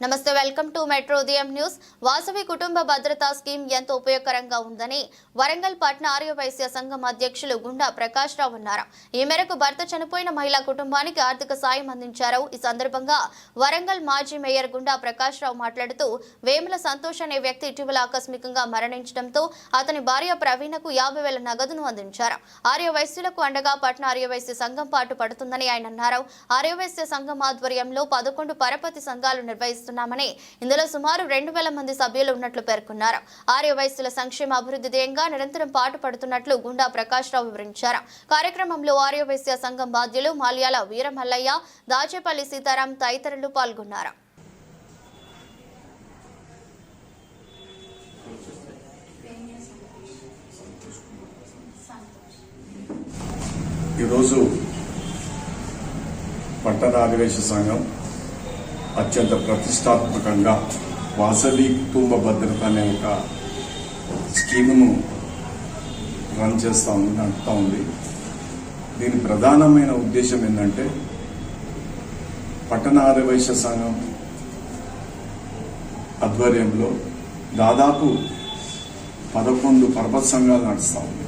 నమస్తే welcome to metro Udayam news. Vasavi కుటుంబ భద్రతా స్కీమ్ ఎంత ఉపయోగకరంగా ఉందని వరంగల్ పట్న ఆర్యవైశ్య సంఘం అధ్యక్షులు గుండా ప్రకాష్ రావు అన్నారు. ఈ మేరకు భర్త చనిపోయిన మహిళా కుటుంబానికి ఆర్థిక సాయం అందించారు. ఈ సందర్భంగా వరంగల్ మాజీ మేయర్ గుండా ప్రకాష్ రావు మాట్లాడుతూ వేముల సంతోష్ అనే వ్యక్తి ఇటీవల ఆకస్మికంగా మరణించడంతో అతని భార్య ప్రవీణకు యాభై వేల నగదును అందించారు. ఆర్యవైశ్యులకు అండగా పట్న ఆర్యవైశ్య సంఘం పాటు పడుతుందని ఆయన అన్నారు. ఆర్యవైశ్య సంఘం ఆధ్వర్యంలో పదకొండు పరపతి సంఘాలు చేస్తున్నామని ఇందులో సుమారు రెండు వేల మంది సభ్యులు ఉన్నట్లు పేర్కొన్నారు. ఆర్య వయస్సుల సంక్షేమ అభివృద్ధి ధ్యేయంగా నిరంతరం పాటు పడుతున్నట్లు గుండా ప్రకాష్ రావు వివరించారు. కార్యక్రమంలో ఆర్యవైశ్య సంఘం బాధ్యులు మాల్యాల వీరమల్లయ్య దాచేపల్లి సీతారాం తదితరులు పాల్గొన్నారు. ఈరోజు పట్టణ ఆదివేశ సంఘం అత్యంత ప్రతిష్టాత్మకంగా వాసవి కుటుంబ భద్రత అనే ఒక స్కీమును రన్ చేస్తూ ఉంది నడుపుతూ ఉంది. దీని ప్రధానమైన ఉద్దేశం ఏంటంటే పట్టణ ఆదివైశ్య సంఘం ఆధ్వర్యంలో దాదాపు పదకొండు పర్వత సంఘాలు నడుస్తూ ఉంది.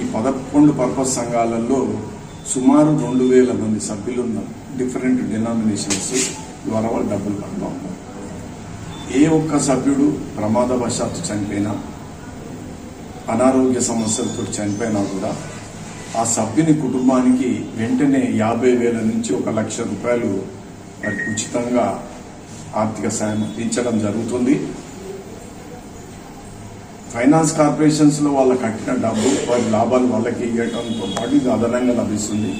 ఈ పదకొండు పర్వత సంఘాలలో సుమారు రెండు వేల మంది సభ్యులు ఉన్నారు. Different denominations. ద్వారా వాళ్ళు డబ్బులు కడతా. ఉన్నారు ఏ ఒక్క సభ్యుడు ప్రమాదవశాత్తు చనిపోయినా అనారోగ్య సమస్యలతో చనిపోయినా కూడా ఆ సభ్యుని కుటుంబానికి వెంటనే యాభై వేల నుంచి ఒక లక్ష రూపాయలు వారికి ఉచితంగా ఆర్థిక సాయం అందించడం జరుగుతుంది. ఫైనాన్స్ కార్పొరేషన్స్లో వాళ్ళ కట్టిన డబ్బు వారి లాభాలు వాళ్ళకి ఇవ్వడంతో పాటు ఇది అదనంగా లభిస్తుంది.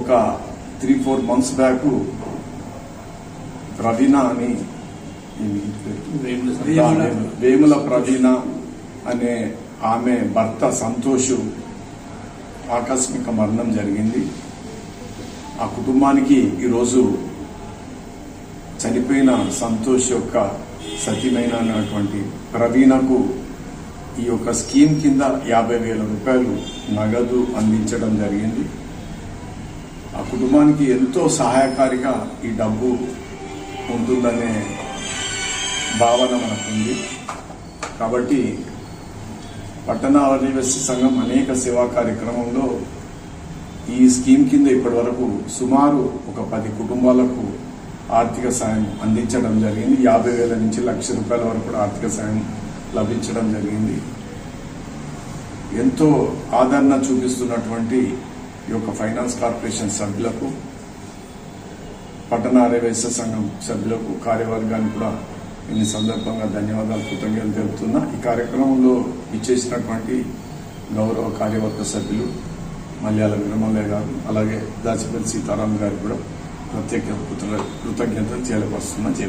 ఒక three four months back Praveena అని వేముల ప్రవీణ అనే ఆమె భర్త సంతోష్ ఆకస్మిక మరణం జరిగింది. ఆ కుటుంబానికి ఈరోజు చనిపోయిన సంతోష్ యొక్క సతీమైనటువంటి ప్రవీణకు ఈ యొక్క స్కీమ్ కింద యాభై వేల రూపాయలు నగదు అందించడం జరిగింది. ఆ కుటుంబానికి ఎంతో సహాయకారిగా ఈ డబ్బు ఉంటుందనే భావన మనకుంది. కాబట్టి పట్టణ ఆదివాసీ సంఘం అనేక సేవా కార్యక్రమంలో ఈ స్కీమ్ కింద ఇప్పటి వరకు సుమారు ఒక పది కుటుంబాలకు ఆర్థిక సాయం అందించడం జరిగింది. యాభై వేల నుంచి లక్ష రూపాయల వరకు కూడా ఆర్థిక సాయం లభించడం జరిగింది. ఎంతో ఆదరణ చూపిస్తున్నటువంటి ఈ యొక్క ఫైనాన్స్ కార్పొరేషన్ సభ్యులకు పట్టణ ఆర్యవేశ సంఘం సభ్యులకు కార్యవర్గానికి కూడా ఈ సందర్భంగా ధన్యవాదాలు కృతజ్ఞతలు తెలుపుతున్నా. ఈ కార్యక్రమంలో ఇచ్చేసినటువంటి గౌరవ కార్యవర్గ సభ్యులు మల్యాల విరమల్లయ్య గారు అలాగే దాచిపల్లి సీతారాం గారు కూడా ప్రత్యేక కృతజ్ఞతలు తెలియపరుస్తున్నా.